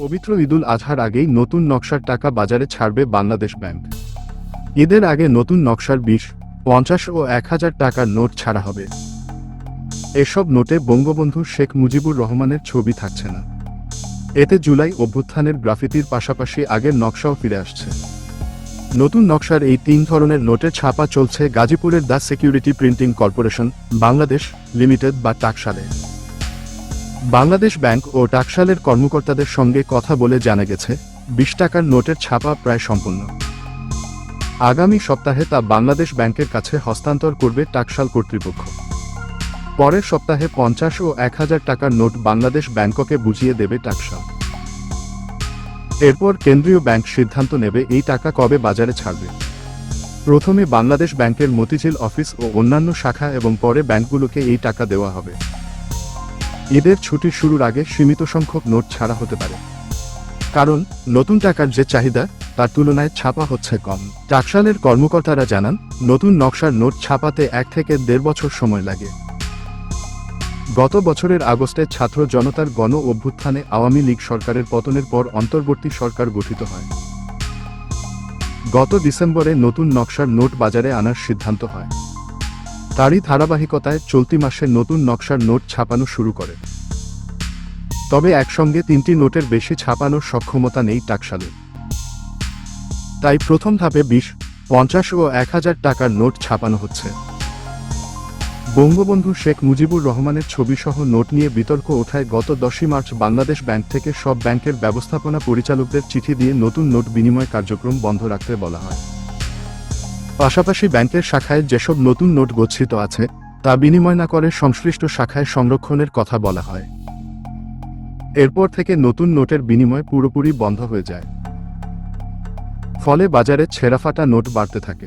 পবিত্র ঈদুল আজহার আগেই নতুন নকশার টাকা বাজারে ছাড়বে বাংলাদেশ ব্যাংক। ঈদের আগে নতুন নকশার বিশ, পঞ্চাশ ও এক হাজার টাকার নোট ছাড়া হবে। এসব নোটে বঙ্গবন্ধু শেখ মুজিবুর রহমানের ছবি থাকছে না। এতে জুলাই অভ্যুত্থানের গ্রাফিতির পাশাপাশি আগের নকশাও ফিরে আসছে। নতুন নকশার এই তিন ধরনের নোটের ছাপা চলছে গাজীপুরের the security printing corporation, Bangladesh limited বা টাকশালে। বাংলাদেশ ব্যাংক ও টাকশালের কর্মকর্তাদের সঙ্গে কথা বলে জানা গেছে, বিশ টাকার নোটের ছাপা প্রায় সম্পূর্ণ। আগামী সপ্তাহে তা বাংলাদেশ ব্যাংকের কাছে হস্তান্তর করবে টাকশাল কর্তৃপক্ষ। পরের সপ্তাহে পঞ্চাশ ও এক হাজার টাকার নোট বাংলাদেশ ব্যাংককে বুঝিয়ে দেবে টাকশাল। এরপর কেন্দ্রীয় ব্যাংক সিদ্ধান্ত নেবে এই টাকা কবে বাজারে ছাড়বে। প্রথমে বাংলাদেশ ব্যাংকের মতিঝিল অফিস ও অন্যান্য শাখা এবং পরে ব্যাংকগুলোকে এই টাকা দেওয়া হবে। ঈদের ছুটি শুরুর আগে সীমিত সংখ্যক নোট ছাড়া হতে পারে। কারণ, নতুন টাকার যে চাহিদা, তার তুলনায় ছাপা হচ্ছে কম। টাকশালের কর্মকর্তারা জানান, নতুন নকশার নোট ছাপাতে এক থেকে দেড় বছর সময় লাগে। গত বছরের আগস্টে ছাত্র জনতার গণ অভ্যুত্থানে আওয়ামী লীগ সরকারের পতনের পর অন্তর্বর্তী সরকার গঠিত হয়। গত ডিসেম্বরে নতুন নকশার নোট বাজারে আনার সিদ্ধান্ত হয়। তারই ধারাবাহিকতায় চলতি মাসে নতুন নকশার নোট ছাপানো শুরু করে। তবে একসঙ্গে তিনটি নোটের বেশি ছাপানোর সক্ষমতা নেই টাকশালে। তাই প্রথম ধাপে বিশ, পঞ্চাশ ও এক হাজার টাকার নোট ছাপানো হচ্ছে। বঙ্গবন্ধু শেখ মুজিবুর রহমানের ছবিসহ নোট নিয়ে বিতর্ক ওঠায় গত দশই মার্চ বাংলাদেশ ব্যাংক থেকে সব ব্যাংকের ব্যবস্থাপনা পরিচালকদের চিঠি দিয়ে নতুন নোট বিনিময় কার্যক্রম বন্ধ রাখতে বলা হয়। পাশাপাশি ব্যাংকের শাখায় যেসব নতুন নোট গচ্ছিত আছে, তা বিনিময় না করে সংশ্লিষ্ট শাখায় সংরক্ষণের কথা বলা হয়। এরপর থেকে নতুন নোটের বিনিময় পুরোপুরি বন্ধ হয়ে যায়। ফলে বাজারে ছেঁড়াফাটা নোট বাড়তে থাকে।